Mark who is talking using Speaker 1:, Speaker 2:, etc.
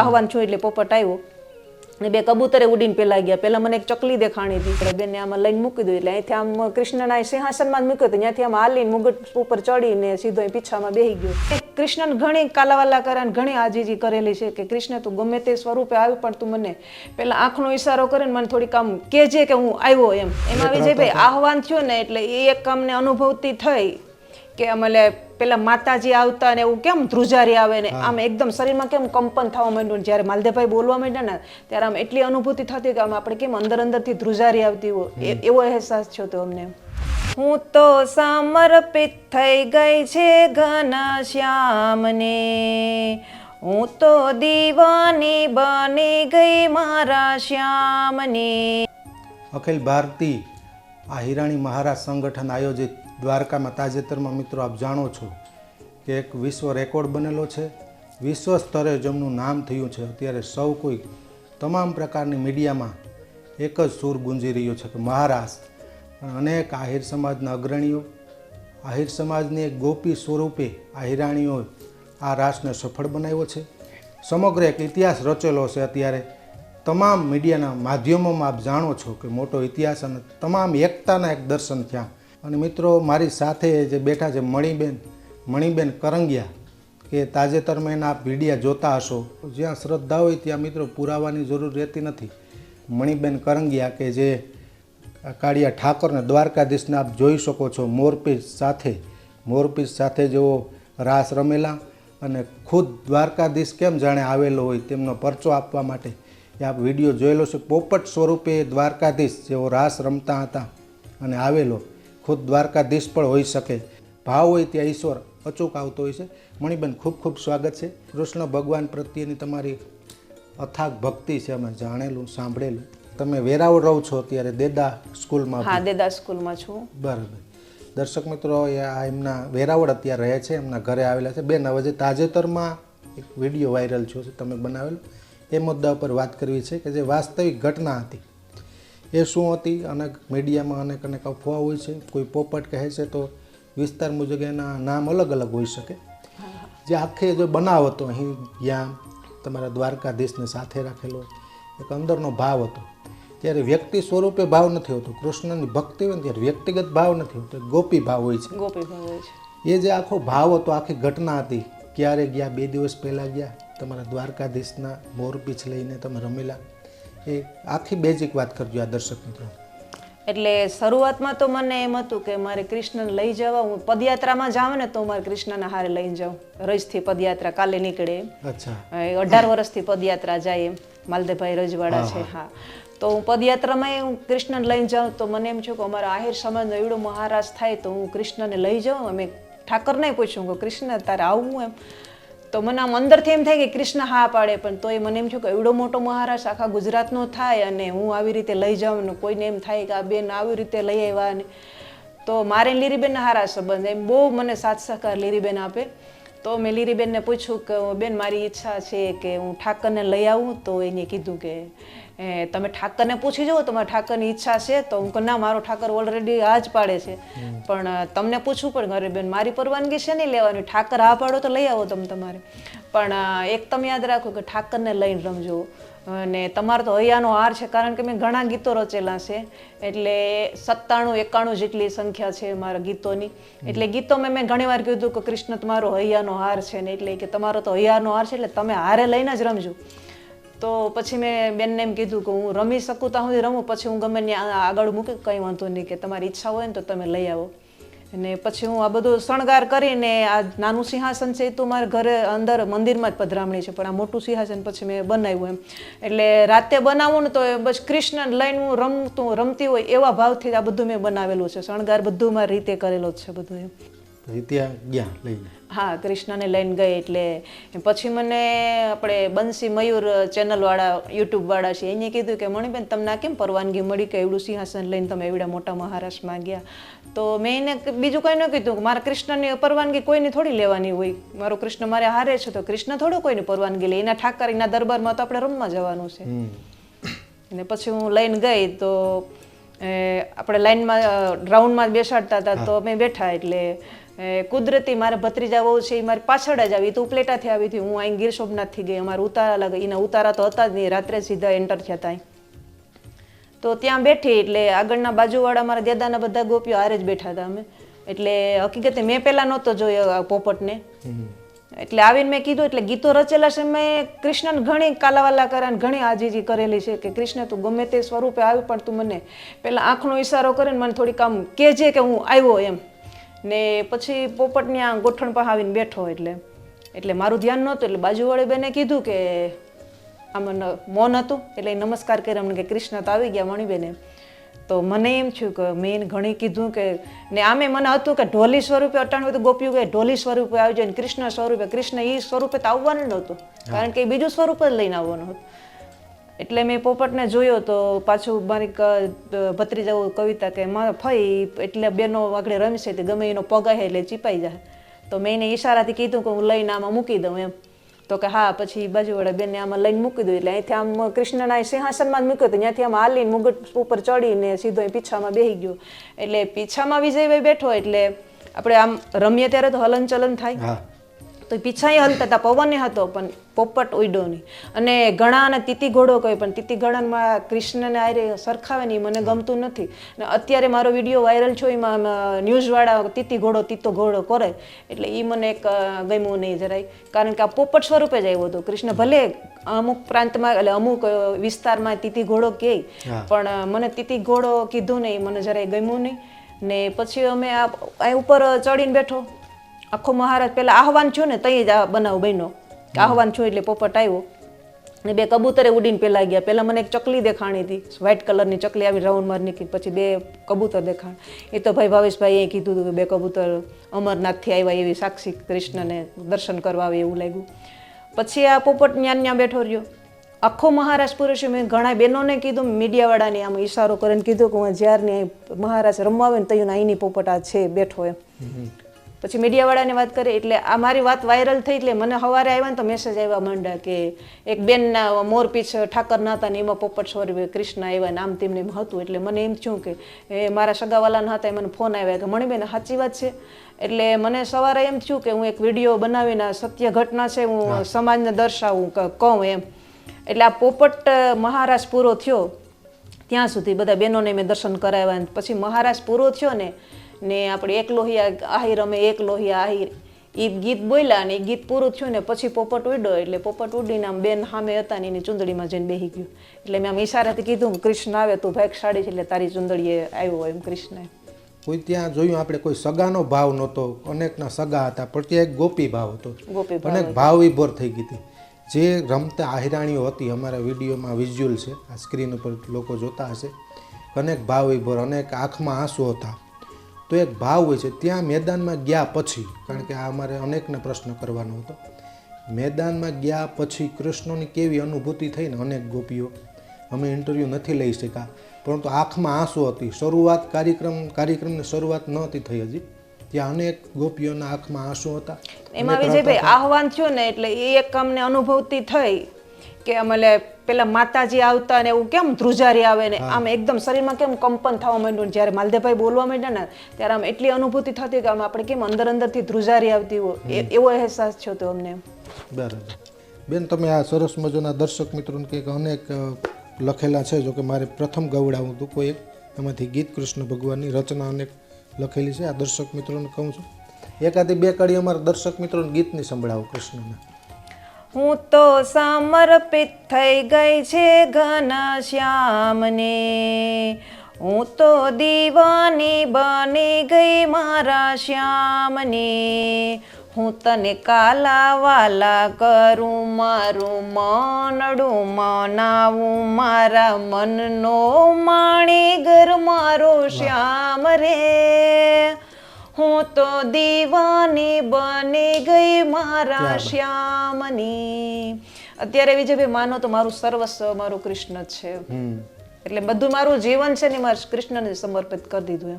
Speaker 1: આહવાન છું એટલે પોપટ આવ્યો. ને બે કબૂતરે ઉડીને પેલા ગયા. પેલા મને એક ચકલી દેખાણી હતી. એટલે બેને આમાં લઈને મૂકી દીધું. એટલે અહીંથી આમ કૃષ્ણના સિંહાસનમાં મૂક્યો હતો. ત્યાંથી આમ હાલીને મુગટ ઉપર ચડીને સીધો પીછામાં બેહી ગયો. કૃષ્ણ ઘણી કાલાવાલા કરે અને ઘણી આજીજી કરેલી છે કે કૃષ્ણ તું ગમે તે સ્વરૂપે આવ્યું પણ તું મને પેલા આંખનો ઈશારો કરે ને મને થોડીક આમ કહેજે કે હું આવ્યો એમ. એમાં વિજયભાઈ આહવાન થયું ને એટલે એ એક કામને અનુભવતી થઈ. કે અમે પેલા માતાજી આવતા ને એવું કેમ ધ્રુજારી આવે ને? આમ એકદમ શરીરમાં કેમ કંપન થવા માંડ્યું ને? જ્યારે માલદેવભાઈ બોલવા માંડ્યા ને ત્યારે આમ એટલી અનુભૂતિ થતી કે આમ આપણે કેમ અંદર અંદરથી ધ્રુજારી આવતી હોય? એવો અહેસાસ થયો તો અમને. હું તો સમર્પિત થઈ ગઈ છે ઘન શ્યામને. હું તો દીવાની બની ગઈ મારા શ્યામની.
Speaker 2: અખિલ ભારતી આ હિરાણી મહારાજ સંગઠન આયોજિત દ્વારકામાં તાજેતરમાં મિત્રો આપ જાણો છો કે એક વિશ્વ રેકોર્ડ બનેલો છે. વિશ્વ સ્તરે જેમનું નામ થયું છે. અત્યારે સૌ કોઈ તમામ પ્રકારની મીડિયામાં એક જ સૂર ગુંજી રહ્યો છે કે મહારાષ્ટ્ર. અનેક આહિર સમાજના અગ્રણીઓ, આહિર સમાજની એક ગોપી સ્વરૂપે આહિરાણીઓએ આ રાષ્ટ્રને સફળ બનાવ્યો છે. સમગ્ર એક ઇતિહાસ રચેલો છે અત્યારે. તમામ મીડિયાના માધ્યમોમાં આપ જાણો છો કે મોટો ઇતિહાસ અને તમામ એકતાના એક દર્શન થયા અને મિત્રો, મારી સાથે જે બેઠા છે મણિબેન મણિબેન કરંગિયા કે તાજેતરમાં એના વિડીયા જોતા હશો. જ્યાં શ્રદ્ધા હોય ત્યાં મિત્રો પુરાવાની જરૂર રહેતી નથી. મણિબેન કરંગિયા કે જે કાળિયા ઠાકોરને દ્વારકાધીશને આપ જોઈ શકો છો મોરપીચ સાથે. મોરપીચ સાથે જેઓ રાસ રમેલા અને ખુદ દ્વારકાધીશ કેમ જાણે આવેલો હોય તેમનો પરચો આપવા માટે એ આપ વીડિયો જોયેલો છે. પોપટ સ્વરૂપે દ્વારકાધીશ જેઓ રાસ રમતા હતા અને આવેલો ખુદ દ્વારકાધીશ પણ હોઈ શકે. ભાવ હોય ત્યાં ઈશ્વર અચૂક આવતો હોય છે. મણિબેન ખૂબ ખૂબ સ્વાગત છે. કૃષ્ણ ભગવાન પ્રત્યેની તમારી અથાગ ભક્તિ છે અમે જાણેલું સાંભળેલું. તમે વેરાવળ રહો છો અત્યારે દેદા સ્કૂલમાં
Speaker 1: હા દેદા સ્કૂલમાં છું.
Speaker 2: બરાબર. દર્શક મિત્રો આ એમના વેરાવળ અત્યારે રહે છે એમના ઘરે આવેલા છે. બેન હવે જે તાજેતરમાં એક વીડિયો વાયરલ થયો છે તમે બનાવેલો એ મુદ્દા ઉપર વાત કરવી છે કે જે વાસ્તવિક ઘટના હતી. એ શું હતી? અનેક મીડિયામાં અનેક અનેક અફવા હોય છે. કોઈ પોપટ કહે છે તો વિસ્તાર મુજબ એના નામ અલગ અલગ હોઈ શકે. જે આખે જો બનાવ હતો અહીં જ્યાં તમારા દ્વારકાધીશને સાથે રાખેલો એક અંદરનો ભાવ હતો. ત્યારે વ્યક્તિ સ્વરૂપે ભાવ નથી હોતો. કૃષ્ણની ભક્તિ હોય ત્યારે વ્યક્તિગત ભાવ નથી હોતો. ગોપી ભાવ હોય છે.
Speaker 1: ગોપી ભાવ હોય છે.
Speaker 2: એ જે આખો ભાવ હતો આખી ઘટના હતી ક્યારે ગયા? બે દિવસ પહેલાં ગયા. તમારા દ્વારકાધીશના મોરપીછ લઈને તમે રમેલા. એ આખી બેઝિક વાત કરજો આ દર્શક મિત્રો.
Speaker 1: એટલે શરૂઆતમાં તો મને એમ હતું કે મારે કૃષ્ણને લઈ જવા હું પદયાત્રામાં જાઉં ને તો મારે કૃષ્ણના હારે લઈને જાઉં. રજથી પદયાત્રા કાલે નીકળે. એમ.
Speaker 2: અચ્છા
Speaker 1: અઢાર વર્ષથી પદયાત્રા જાય એમ. માલદેવભાઈ રજવાડા છે હા. તો હું પદયાત્રામાં હું કૃષ્ણને લઈને જાઉં તો મને એમ છું કે અમારા આહિર સમાજનો એવડો મહારાજ થાય તો હું કૃષ્ણને લઈ જાઉં. અમે ઠાકરને પૂછ્યું કે કૃષ્ણ તારે આવું એમ. તો મને આમ અંદરથી એમ થાય કે કૃષ્ણ હા પાડે પણ તોય મને એમ થયું કે એવડો મોટો મહારાજ આખા ગુજરાતનો થાય અને હું આવી રીતે લઈ જાઉં ને કોઈને એમ થાય કે આ બેન આવી રીતે લઈ આવ્યા ને. તો મારે લીરીબેન હારા સંબંધ. એમ બહુ મને સાથ સહકાર લીરીબેન આપે. તો મેં લીરીબેનને પૂછ્યું કે બેન મારી ઈચ્છા છે કે હું ઠાકરને લઈ આવું. તો એને કીધું કે એ, તમે ઠાકરને પૂછી જુઓ તમારા ઠાકરની ઈચ્છા છે તો હું ના મારો ઠાકર ઓલરેડી આ જ પાડે છે. પણ તમને પૂછવું પણ ઘરે બેન મારી પરવાનગી છે નહીં લેવાની? ઠાકર આ પાડો તો લઈ આવો તમે તમારે. પણ એક તમે યાદ રાખો કે ઠાકરને લઈને રમજો. અને તમારો તો હૈયાનો હાર છે કારણ કે મેં ઘણા ગીતો રચેલા છે. એટલે સત્તાણું એકાણું જેટલી સંખ્યા છે મારા ગીતોની. એટલે ગીતોમાં મેં ઘણી વાર કીધું કે કૃષ્ણ તમારો હૈયાનો હાર છે ને એટલે કે તમારો તો હૈયાનો હાર છે એટલે તમે હારે લઈને જ રમજો. તો પછી મેં બેનને એમ કીધું કે હું રમી શકું ત્યાં સુધી રમું. પછી હું ગમે ત્યાં આગળ મૂકી કંઈ વાંધો નહીં કે તમારી ઈચ્છા હોય ને તો તમે લઈ આવો. અને પછી હું આ બધું શણગાર કરીને આ નાનું સિંહાસન છે એ તો મારા ઘરે અંદર મંદિરમાં જ પધરામણી છે, પણ આ મોટું સિંહાસન પછી મેં બનાવ્યું એમ. એટલે રાતે બનાવું ને તો બસ કૃષ્ણ લઈને હું રમતું, રમતી હોય એવા ભાવથી આ બધું મેં બનાવેલું છે. શણગાર બધું મારી રીતે કરેલો જ છે બધું એમ.
Speaker 2: ત્યાં ગયા લઈને
Speaker 1: હા કૃષ્ણને લઈને ગઈ એટલે પછી મને આપણે બંસી મયુર ચેનલવાળા યુટ્યુબવાળા છે એને કીધું કે મણિબેન તમને કેમ પરવાનગી મળી કે એવડું સિંહાસન લઈને તમે એવડા મોટા મહારાષ્ટ્રમાં ગયા? તો મેં એને બીજું કંઈ ન કીધું કે મારા કૃષ્ણની પરવાનગી કોઈની થોડી લેવાની હોય. મારો કૃષ્ણ મારે હારે છે તો કૃષ્ણ થોડો કોઈની પરવાનગી લે. એના ઠાકર એના દરબારમાં તો આપણે રમવા જવાનું છે. અને પછી હું લઈને ગઈ તો આપણે લાઈનમાં રાઉન્ડમાં બેસાડતા હતા તો અમે બેઠા એટલે કુદરતી મારા ભત્રીજા બહુ છે એ મારી પાછળ જ આવી તો ઉપલેટાથી આવી હતી હું અહીં ગીર સોમનાથથી ગઈ અમારે ઉતારા લાગે એના ઉતારા તો હતા જ નહીં રાત્રે સીધા એન્ટર થયા હતા તો ત્યાં બેઠી એટલે આગળના બાજુવાળા મારા દેદાના બધા ગોપીઓ હારે જ બેઠા હતા અમે. એટલે હકીકતે મેં પહેલાં નહોતો જોયો પોપટને. એટલે આવીને મેં કીધું, એટલે ગીતો રચેલા છે. મેં કૃષ્ણને ઘણી કાલાવાલા કર્યા અને ઘણી આજીજી કરેલી છે કે કૃષ્ણ, તું ગમે તે સ્વરૂપે આવ્યું પણ તું મને પહેલાં આંખનો ઈશારો કરીને મને થોડીક આમ કહેજે કે હું આવ્યો એમ. ને પછી પોપટની આ ગોઠણ પાસે આવીને બેઠો એટલે એટલે મારું ધ્યાન નહોતું, એટલે બાજુવાળી બેને કીધું કે આમ મૌન હતું, એટલે નમસ્કાર કર્યા અમને કે કૃષ્ણ, તો આવી ગયા મણીબેને. તો મને એમ થયું કે મેં ઘણી કીધું કે ને આમે મને હતું કે ઢોલી સ્વરૂપે અટાણું હતું ગોપ્યું કે ઢોલી સ્વરૂપે આવી જાય કૃષ્ણ સ્વરૂપે કૃષ્ણ એ સ્વરૂપે તો આવવાનું નહોતું કારણ કે એ બીજું સ્વરૂપ જ લઈને આવવાનું હતું. એટલે મેં પોપટને જોયો તો પાછું મારી ભત્રીજાઓ કવિતા કે મારા ફઈ એટલે બેનો આગળ રમશે તે ગમે એનો પગ એટલે ચીપાઈ જાય. તો મેં એને ઈશારાથી કીધું કે હું લઈને આમાં મૂકી દઉં એમ. તો કે હા, પછી બાજુવાળા બેનને આમાં લઈને મૂકી દઉં. એટલે અહીંથી આમ કૃષ્ણના સિંહાસનમાં જ મૂક્યો તો ત્યાંથી આમ હાલીને મુગટ ઉપર ચડીને સીધો અહીં પીછામાં બેસી ગયો. એટલે પીછામાં વિજયભાઈ બેઠો એટલે આપણે આમ રમીએ ત્યારે તો હલન ચલન થાય તો પીછાએ હલતા હતા પવને હતો પણ પોપટ ઉડ્યો નહીં. અને ઘણાને તીતી ઘોડો કહે પણ તીતી ઘોડામાં કૃષ્ણને આરે સરખાવે નહીં મને ગમતું નથી. અને અત્યારે મારો વીડિયો વાયરલ છો એમાં ન્યૂઝવાળા તીતી ઘોડો તીતો ઘોડો કરે એટલે એ મને એક ગમ્યું નહીં જરાય. કારણ કે આ પોપટ સ્વરૂપે જ આવ્યો હતો. કૃષ્ણ ભલે અમુક પ્રાંતમાં એટલે અમુક વિસ્તારમાં તીતી ઘોડો કહે પણ મને તીતી ઘોડો કીધું નહીં મને જરાય ગમ્યું નહીં. ને પછી અમે આ ઉપર ચડીને બેઠો. આખો મહારાજ પેલા આહવાન થયું ને તઈ જ આ બનાવ બન્યો. કે આહવાન થયું એટલે પોપટ આવ્યો. ને બે કબૂતરે ઉડીને પેલા ગયા. પેલા મને એક ચકલી દેખાણી હતી. વ્હાઇટ કલરની ચકલી આવી રાઉન્ડ માર નીકળી પછી બે કબૂતર દેખાણ. એ તો ભાઈ ભાવેશભાઈ એ કીધું હતું કે બે કબૂતર અમરનાથથી આવ્યા એવી સાક્ષી કૃષ્ણને દર્શન કરવા આવે એવું લાગ્યું. પછી આ પોપટ ન્યાન ન્યા બેઠો રહ્યો. આખો મહારાજ પુરુષે મેં ઘણા બહેનોને કીધું મીડિયાવાળાને આમ ઈશારો કરીને કીધું કે હું જ્યારની મહારાજ રમવા આવે ને તયું અહીંની પોપટ આ છે બેઠો એમ. પછી મીડિયાવાળાને વાત કરી એટલે આ મારી વાત વાયરલ થઈ એટલે મને સવારે આવ્યા ને તો મેસેજ આવ્યા માંડ્યા કે એક બેનના મોરપીછ ઠાકરના હતા ને એમાં પોપટ સ્વરૂપે કૃષ્ણ આવ્યા ને આમ તેમને હતું. એટલે મને એમ થયું કે એ મારા સગાવાલાના હતા એ મને ફોન આવ્યા. કે મણીબેન સાચી વાત છે. એટલે મને સવારે એમ થયું કે હું એક વીડિયો બનાવીને સત્ય ઘટના છે હું સમાજને દર્શાવું કહું એમ. એટલે આ પોપટ મહારાજ પૂરો થયો. ત્યાં સુધી બધા બહેનોને મેં દર્શન કરાવ્યા પછી મહારાજ પૂરો થયો ને ને આપણે એક લોહિયા આહિર અમે એક લોહિયા આહિર એ ગીત બોલ્યા ને એ ગીત પૂરું થયું ને પછી પોપટ ઉડ્યો એટલે પોપટ ઉડીને આમ બેન સામે હતા ને એની ચૂંદડીમાં જઈને બેસી ગયું. એટલે મેં આમ ઈશારાથી કીધું કૃષ્ણ આવે તું ભાઈ સાડી છે એટલે તારી ચૂંદડીએ આવ્યો એમ કૃષ્ણ.
Speaker 2: કોઈ ત્યાં જોયું આપણે કોઈ સગાનો ભાવ નહોતો અનેકના સગા હતા પણ ત્યાં એક ગોપી ભાવ હતો. અનેક ભાવ વિભોર થઈ ગઈ હતી. જે રમતા આહિરાણીઓ હતી અમારા વિડીયોમાં વિઝ્યુઅલ છે આ સ્ક્રીન ઉપર લોકો જોતા હશે. અનેક ભાવ વિભોર અનેક આંખમાં આંસુ હતા. તો એક ભાવ હોય છે ત્યાં મેદાનમાં ગયા પછી કારણ કે આ અમારે અનેકને પ્રશ્ન કરવાનો હતો મેદાનમાં ગયા પછી કૃષ્ણની કેવી અનુભૂતિ થઈ ને અનેક ગોપીઓ? અમે ઇન્ટરવ્યૂ નથી લઈ શક્યા પરંતુ આંખમાં આંસુ હતી. શરૂઆત કાર્યક્રમ કાર્યક્રમની શરૂઆત નહોતી થઈ હજી. ત્યાં અનેક ગોપીઓના આંખમાં આંસુ હતા.
Speaker 1: એમાં વિજયભાઈ આહવાન થયું ને એટલે એ એક અમને અનુભવતી થઈ. કે અમે પેલા માતાજી આવતા ને એવું કેમ ધ્રુજારી આવે ને? આમ એકદમ શરીરમાં કેમ કંપન થવા માંડ્યું જ્યારે માલદેભાઈ બોલવા માંડ્યા ને ત્યારે આમ એટલી અનુભૂતિ થતી કે આમ આપણે કેમ અંદર અંદરથી ધ્રુજારી આવતી હોય? એવો અહેસાસ થયો તો અમને.
Speaker 2: બરાબર. બેન તમે આ સરસ મજાના દર્શક મિત્રોને કંઈક અનેક લખેલા છે જો કે મારે પ્રથમ ગવડાવું હતું કોઈ એક. એમાંથી ગીત કૃષ્ણ ભગવાનની રચના અનેક લખેલી છે. આ દર્શક મિત્રોને કહું છું. એકાદી બે કડી અમારા દર્શક મિત્રોને ગીતની સંભળાવો કૃષ્ણના.
Speaker 1: હું તો સમર્પિત થઈ ગઈ છે ઘન શ્યામને. હું તો દીવાની બની ગઈ મારા શ્યામની. હું તને કાલા વાલા કરું, મારું મનડું મનાવું, મારા મનનો માણી ઘર, મારો શ્યામ રે. હું તો દીવાની બની ગઈ મારા શ્યામની. અત્યારે વિજયભાઈ માનો તો મારું સર્વસ્વ મારું કૃષ્ણ છે. એટલે બધું મારું જીવન છે ને મારે કૃષ્ણને સમર્પિત કરી દીધું એમ.